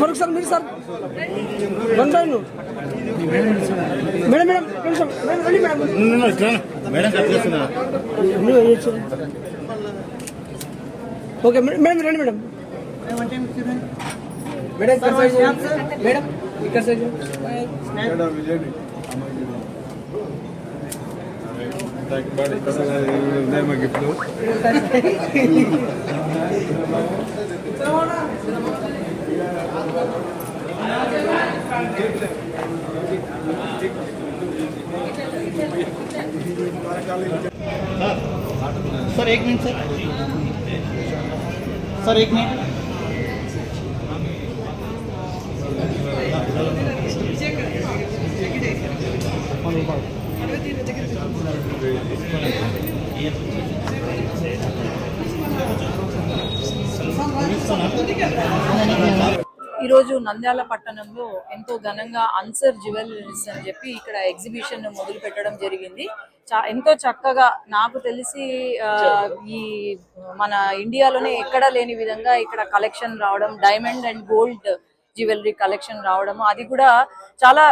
Farooq sir ಮೀರಿ sir ಬಂದ madam madam okay madam రండి మేడం మేడం మేడం ఇక్కడ సార్ చేయండి. మేడం ఇక్కడ సైడ్ చేయండి. గిఫ్ట్లు सर एक मिनट सर सर एक मिनट ఈరోజు నంద్యాల పట్టణంలో ఎంతో ఘనంగా అన్సర్ జ్యువెలరీస్ అని చెప్పి ఇక్కడ ఎగ్జిబిషన్ మొదలు పెట్టడం జరిగింది. చా- ఎంతో చక్కగా నాకు తెలిసి ఈ మన ఇండియాలోనే ఎక్కడా లేని విధంగా ఇక్కడ కలెక్షన్ రావడం diamond and gold jewellery collection రావడము. అది కూడా చాలా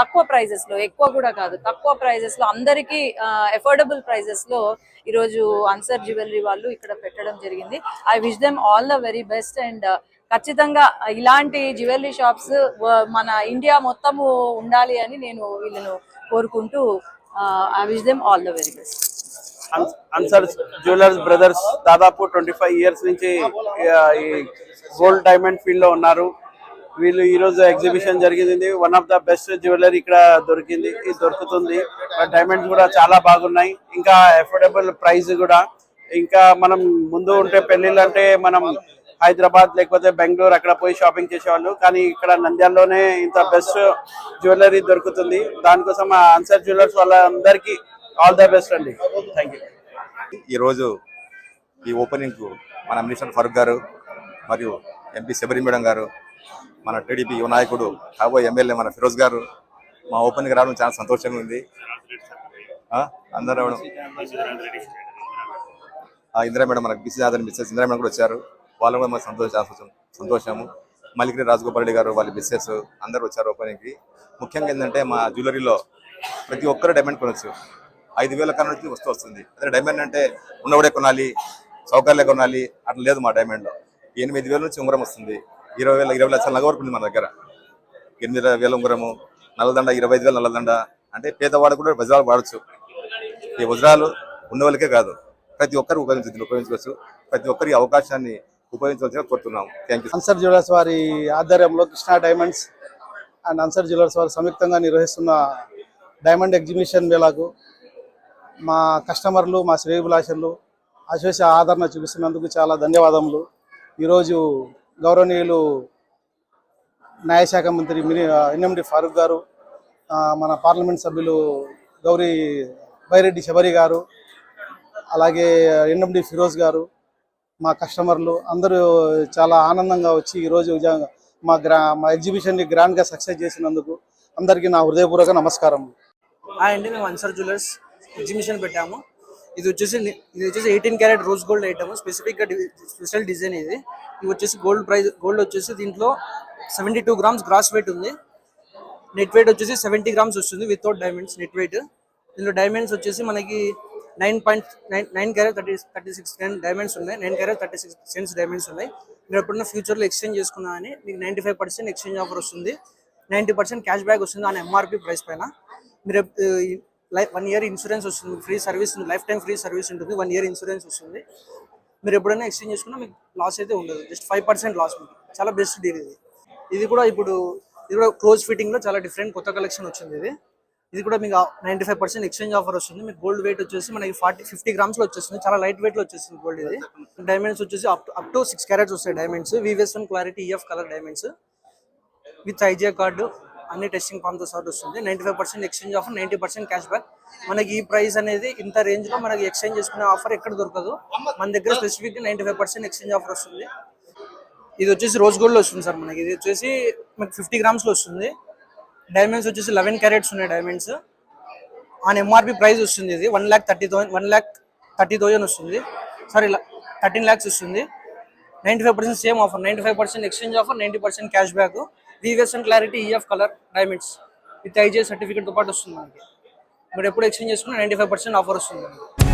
తక్కువ ప్రైజెస్లో ఎక్కువ కూడా కాదు తక్కువ ప్రైజెస్లో అందరికీ ఎఫోర్డబుల్ ప్రైజెస్లో ఈరోజు అన్సర్ జ్యువెలరీ వాళ్ళు ఇక్కడ పెట్టడం జరిగింది. I wish them all the very best and ఖచ్చితంగా ఇలాంటి జ్యువెలరీ షాప్స్ మన ఇండియా మొత్తము ఉండాలి అని నేను వీళ్ళను కోరుకుంటూ I wish them all the very best Ansar jewellers brothers దాదాపు ట్వంటీ ఫైవ్ ఇయర్స్ నుంచి ఈ గోల్డ్ డైమండ్ ఫీల్డ్లో ఉన్నారు. వీళ్ళు ఈ రోజు ఎగ్జిబిషన్ జరిగింది. One of the best jewellery ఇక్కడ దొరికింది. ఇది దొరుకుతుంది. డైమండ్స్ కూడా చాలా బాగున్నాయి. ఇంకా అఫోర్డబుల్ ప్రైస్ కూడా. ఇంకా మనం ముందు ఉంటే పెళ్ళిళ్ళు అంటే మనం హైదరాబాద్ లేకపోతే బెంగళూరు అక్కడ పోయి షాపింగ్ చేసేవాళ్ళు. కానీ ఇక్కడ నంద్యాలలోనే ఇంత బెస్ట్ జ్యువెలరీ దొరుకుతుంది. దానికోసం ఆన్సర్ అన్సర్ జ్యువెలర్స్ వాళ్ళందరికీ ఆల్ ద బెస్ట్ అండి. థ్యాంక్ యూ ఈరోజు ఈ ఓపెనింగ్ మన మినిస్టర్ ఫరూక్ గారు మరియు ఎంపీ శబరి మేడం గారు మన టీడీపీ యువ నాయకుడు కాబోయే ఎమ్మెల్యే మన ఫిరోజ్ గారు. మా ఓపెన్కి రావడం చాలా సంతోషంగా ఉంది. ఆ, అందరూ రావడం. ఆ, ఇందిరా మేడం మన BC Aadhaar Mrs Indira madam కూడా వచ్చారు. వాళ్ళు కూడా మాకు సంతోషం- సంతోషము. మల్లికిరి రాజగోపాల్ రెడ్డి గారు వాళ్ళ మిస్సెస్ అందరూ వచ్చారు ఓపెనింగ్కి ముఖ్యంగా ఏంటంటే మా జ్యువెలరీలో ప్రతి ఒక్కరు డైమండ్ కొనొచ్చు. ఐదు వేల కన్నా వస్తూ వస్తుంది. అదే డైమండ్ అంటే ఉన్నవాడే కొనాలి సౌకర్యాలే కొనాలి అట్లా లేదు మా డైమండ్లో. ఎనిమిది వేల నుంచి ఉంగరం వస్తుంది. ఇరవై వేల ఇరవై లక్షల నగ వరకు ఉంది మన దగ్గర. ఎనిమిది వేల ఉంగరము నల్లదండ ఇరవై ఐదు వేల నల్లదండ. అంటే పేదవాడు కూడా వజ్రాలు వాడచ్చు. ఈ వజ్రాలు ఉన్న వాళ్ళకే కాదు ప్రతి ఒక్కరు ఉపయోగించు ఉపయోగించుకోవచ్చు. ప్రతి ఒక్కరి ఈ అవకాశాన్ని ఉపయోగించవలసిన కోరుతున్నాం థ్యాంక్ యూ అన్సర్ జ్యువెలర్స్ వారి ఆధ్వర్యంలో Krishna diamonds and Ansar jewellers వారు సంయుక్తంగా నిర్వహిస్తున్న డైమండ్ ఎగ్జిబిషన్ మేళాకు మా కస్టమర్లు మా శ్రేయభిలాషులు అశేష ఆదరణ చూపిస్తున్నందుకు చాలా ధన్యవాదములు. ఈరోజు గౌరవనీయులు న్యాయశాఖ మంత్రి మిని ఎన్ఎండి ఫారూక్ గారు మన పార్లమెంట్ సభ్యులు గౌరీ బైరెడ్డి శబరి గారు అలాగే ఎన్ఎండి ఫిరోజ్ గారు మా కస్టమర్లు అందరూ చాలా ఆనందంగా వచ్చి ఈరోజు మా గ్రా మా ఎగ్జిబిషన్ని గ్రాండ్గా సక్సెస్ చేసినందుకు అందరికీ నా హృదయపూర్వక నమస్కారం. అండి మేము అన్సర్ జ్యువెలర్స్ ఎగ్జిబిషన్ పెట్టాము. ఇది వచ్చేసి ఇది వచ్చేసి eighteen carat rose gold item స్పెసిఫిక్గా స్పెషల్ డిజైన్ ఇది. ఇది వచ్చేసి గోల్డ్ ప్రైస్ గోల్డ్ వచ్చేసి దీంట్లో seventy two grams gross weight ఉంది. నెట్ వెయిట్ వచ్చేసి సెవెంటీ గ్రామ్స్ వస్తుంది వితౌట్ డైమండ్స్ నెట్ వెయిట్ దీంట్లో డైమండ్స్ వచ్చేసి మనకి nine point nine nine carat thirty thirty six diamonds ఉన్నాయి. Nine carat thirty six cents diamonds ఉన్నాయి. మీరు ఎప్పుడన్నా ఫ్యూచర్లో ఎక్స్చేంజ్ చేసుకున్నా అని మీకు ninety five percent exchange offer వస్తుంది నైంటీ పర్సెంట్ క్యాష్ బ్యాక్ వస్తుంది అని ఎంఆర్పి ప్రైస్ పైన. మీరు లైఫ్ వన్ ఇయర్ ఇన్సూరెన్స్ వస్తుంది. Free service lifetime free service ఉంటుంది. వన్ ఇయర్ ఇన్సూరెన్స్ వస్తుంది. మీరు ఎప్పుడైనా ఎక్స్చేంజ్ చేసుకున్నా మీకు లాస్ అయితే ఉండదు. జస్ట్ ఫైవ్ పర్సెంట్ లాస్ మీకు చాలా బెస్ట్ డీల్ ఇది. ఇది కూడా ఇప్పుడు ఇది కూడా క్లోజ్ ఫిట్టింగ్లో చాలా డిఫరెంట్ కొత్త కలెక్షన్ వచ్చింది ఇది. ఇది కూడా మీకు ninety five percent exchange offer వస్తుంది. మీకు గోల్డ్ వెయిట్ వచ్చేసి మనకి ఫార్టీ ఫిఫ్టీ గ్రామ్స్లో వచ్చేస్తుంది. చాలా లైట్ వెయిట్లో వచ్చేస్తుంది గోల్డ్ ఇది. డైమండ్స్ వచ్చేసి up up to six carats వస్తాయి diamonds VVS one clarity EF colour diamonds with IGI card అన్ని టెస్టింగ్ పంతో సార్ వస్తుంది. Ninety five percent exchange offer ninety percent cash back మనకి ఈ ప్రైస్ అనేది ఇంత రేంజ్లో మనకి ఎక్స్చేంజ్ చేసుకునే ఆఫర్ ఎక్కడ దొరకదు. మన దగ్గర specific ninety five percent exchange offer వస్తుంది. ఇది వచ్చేసి రోజ్ గోల్డ్లో వస్తుంది సార్ మనకి. ఇది వచ్చేసి మనకి ఫిఫ్టీ గ్రామ్స్లో వస్తుంది. డైమండ్స్ వచ్చేసి లెవెన్ క్యారెట్స్ ఉన్నాయి డైమండ్స్ ఆన్ ఎంఆర్పి ప్రైస్ వస్తుంది ఇది. One lakh thirty thousand one lakh thirty thousand వస్తుంది. సారీ థర్టీన్ ల్యాక్స్ వస్తుంది. Ninety five percent same offer ninety five percent exchange offer ninety percent cash back VVS and clarity EF colour diamonds with IJ సర్టిఫికేట్తో పాటు వస్తుంది మనకి. మీరు ఎప్పుడు exchange చేసుకున్నా ninety five percent offer వస్తుంది